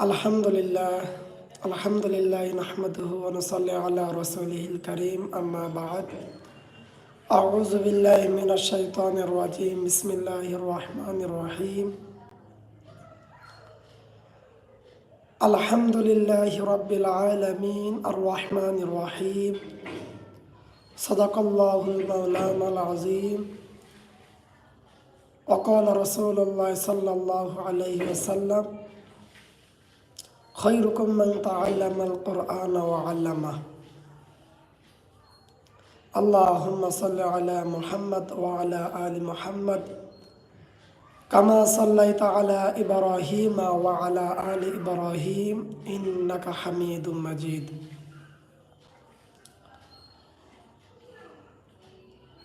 الحمد لله الحمد لله نحمده ونصلي على رسوله الكريم أما بعد أعوذ بالله من الشيطان الرجيم بسم الله الرحمن الرحيم الحمد لله رب العالمين الرحمن الرحيم صدق الله المولانا العظيم وقال رسول الله صلى الله عليه وسلم خيركم من تعلم القرآن وعلمه اللهم صل على محمد وعلى آل محمد كما صليت على إبراهيم وعلى آل إبراهيم إنك حميد مجيد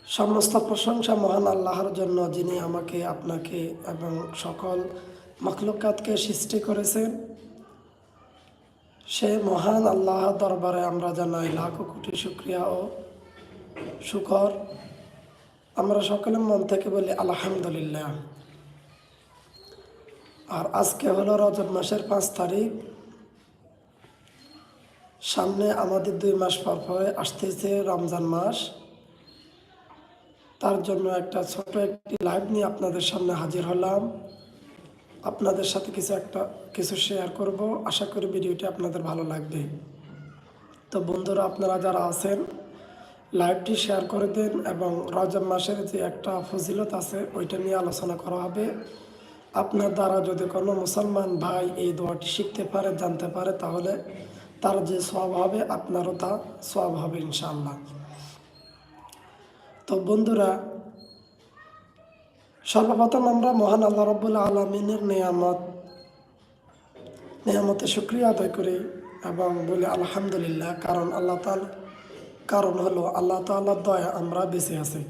সমস্ত প্রশংসা মহান আল্লাহর জন্য যিনি আমাকে আপনাকে এবং সকল মখলুকাতকে সৃষ্টি করেছেন সে মহান আল্লাহ দরবারে আমরা জানাই লাখো কোটি শুক্রিয়া ও শুকর। আমরা সকলের মন থেকে বলি আলহামদুলিল্লাহ। আর আজকে হলো রজব মাসের পাঁচ তারিখ। সামনে আমাদের দুই মাস পর পরে আসতেছে রমজান মাস। তার জন্য একটা ছোট একটি লাইভ নিয়ে আপনাদের সামনে হাজির হলাম। আপনাদের সাথে কিছু একটা, কিছু শেয়ার করব। আশা করি ভিডিওটি আপনাদের ভালো লাগবে। তো বন্ধুরা, আপনারা যারা আছেন লাইভটি শেয়ার করে দেন এবং রজব মাসের যে একটা ফজিলত আছে, ওইটা নিয়ে আলোচনা করা হবে। আপনার দ্বারা যদি কোনো মুসলমান ভাই এই দোয়াটি শিখতে পারে, জানতে পারে, তাহলে তার যে সব হবে, আপনারও তা সব হবে ইনশাল্লাহ তো বন্ধুরা সর্বপ্রথম আমরা মহান আল্লাহ রব্বুল আলমিনের নিয়ামত, নিয়ামতে শুক্রিয়া আদায় করি এবং বলি আলহামদুলিল্লাহ, কারণ আল্লাহ তাল কারণ হলো আল্লাহ তাল্লার দয়া আমরা বেঁচে আছি।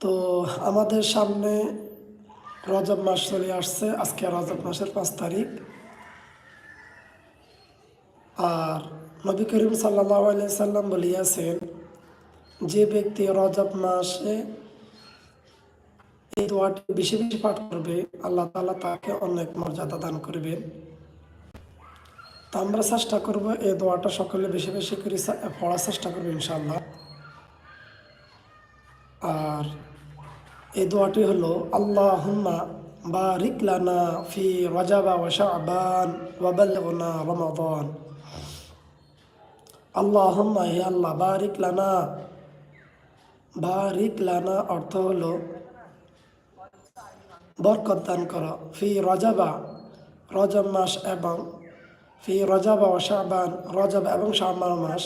তো আমাদের সামনে রজব মাস চলে আসছে, আজকে রজব মাসের পাঁচ তারিখ। আর নবী করিম সাল্লাহ সাল্লাম বলিয়াছেন, যে ব্যক্তি রজব মাসে দোয়াটি বেশি বেশি পাঠ করবে, আল্লাহ তালা তাকে অনেক মর্যাদা দান করবেন তো আমরা চেষ্টা করব এই দোয়াটা সকলে বেশি বেশি করে পড়ার চেষ্টা করব ইনশাল্লাহ আর এই দোয়াটি হলো আল্লাহ হুম্মা বারিক লানা ফি রজাবা ওয়া শাবান ওয়া বাল্লিগনা রমাদান। আল্লাহুম্মা হে আল্লাহ, বারিক লানা। বারিক লানা অর্থ হলো বরকত দান করো। ফি রজাবা, রজব মাস এবং ফি রজাবা ও শাবান, রজব এবং শাবান মাস।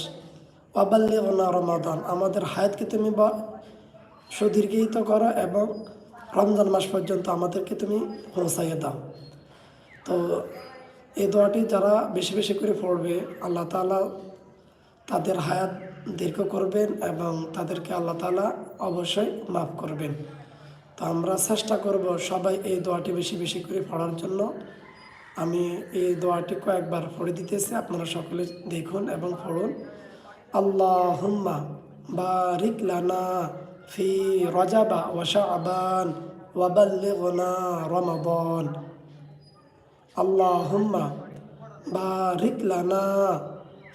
ওয়াবাল্লিগনা রমাদান, আমাদের হায়াতকে তুমি সুদীর্ঘিত করো এবং রমজান মাস পর্যন্ত আমাদেরকে তুমি পৌঁছাইয়ে দাও। তো এই দোয়াটি যারা বেশি বেশি করে পড়বে, আল্লাহ তালা তাদের হায়াত দীর্ঘ করবেন এবং তাদেরকে আল্লাহ তালা অবশ্যই মাফ করবেন। তো আমরা চেষ্টা করব সবাই এই দোয়াটি বেশি বেশি করে পড়ার জন্য। আমি এই দোয়াটি কয়েকবার পড়ে দিতেছি, আপনারা সকলে দেখুন এবং পড়ুন। আল্লাহ হুম্মা বারিক লানা ফি রজাবা ওয়াশাবান ওয়াবাল্লিগনা রমাদান। আল্লাহুম্মা বারিক লানা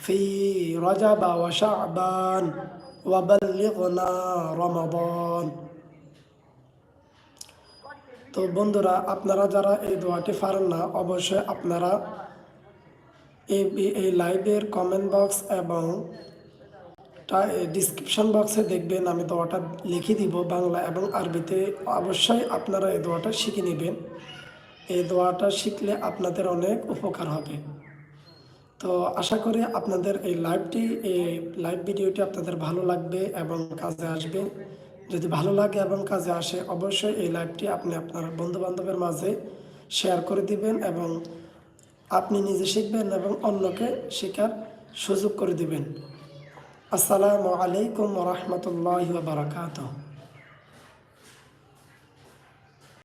ফি রজাবা ওয়াশাবান ওয়াবাল্লিগনা রমাদান। তো বন্ধুরা, আপনারা যারা এই দোয়াটি পারেন না, অবশ্যই আপনারা এই এই লাইভের কমেন্ট বক্স এবং ডিসক্রিপশন বক্সে দেখবেন, আমি দোয়াটা লিখে দিব বাংলা এবং আরবিতে। অবশ্যই আপনারা এই দোয়াটা শিখে নেবেন। এই দোয়াটা শিখলে আপনাদের অনেক উপকার হবে। তো আশা করি আপনাদের এই লাইভটি, এই লাইভ ভিডিওটি আপনাদের ভালো লাগবে এবং কাজে আসবে। যদি ভালো লাগে এবং কাজে আসে, অবশ্যই এই লাইভটি আপনি আপনার বন্ধুবান্ধবের মাঝে শেয়ার করে দিবেন এবং আপনি নিজে শিখবেন এবং অন্যকে শেখার সুযোগ করে দিবেন। আসসালামু আলাইকুম রহমতুল্লাহ বারকাত